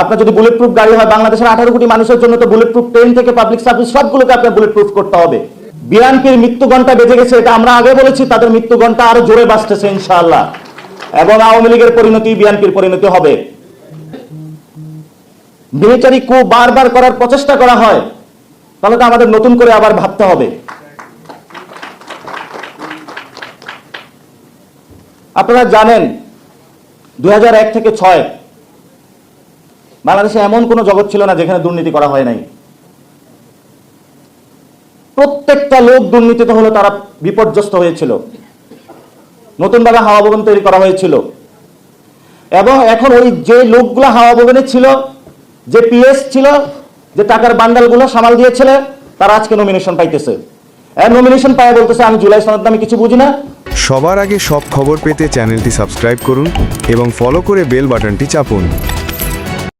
আপনার যদি bullet proof গাড়ি হয়, বাংলাদেশের আঠারো কোটি মানুষের জন্য তো বুলেট প্রুফ ট্রেন থেকে পাবলিক সার্ভিস সবগুলোকে আপনার বুলেট প্রুফ করতে হবে। বিএনপির মৃত্যু ঘণ্টা বেজে গেছে, এটা আমরা আগে বলেছি, তাদের মৃত্যু ঘণ্টা আরও জোরে বাঁচতেছে ইনশাআল্লাহ। এবং আওয়ামী লীগের পরিণতি বিএনপির পরিণতি হবে। মিলিটারি কু বারবার করার প্রচেষ্টা করা হয়, তাহলে তো আমাদের নতুন করে আবার ভাবতে হবে। আপনারা জানেন দু হাজার এক থেকে ছয় বাংলাদেশে এমন কোনো জগৎ ছিল না যেখানে দুর্নীতি করা হয় নাই। প্রত্যেকটা লোক দুর্নীতিতে হলো তারা বিপর্যস্ত হয়েছিল। নতুনভাবে হাওয়া ভবন তৈরি করা হয়েছিল। এবং এখন ওই যে লোকগুলো হাওয়া ভবনে ছিল, যে পিএস ছিল, যে টাকার বান্ডালগুলো সামাল দিয়েছিল, তারা আজকে নমিনেশন পাইতেছে। নমিনেশন পায় বলতেছে, আমি জুলাই সনদ আমি কিছু বুঝি না। সবার আগে সব খবর পেতে চ্যানেলটি সাবস্ক্রাইব করুন এবং ফলো করে বেল বাটনটি চাপুন।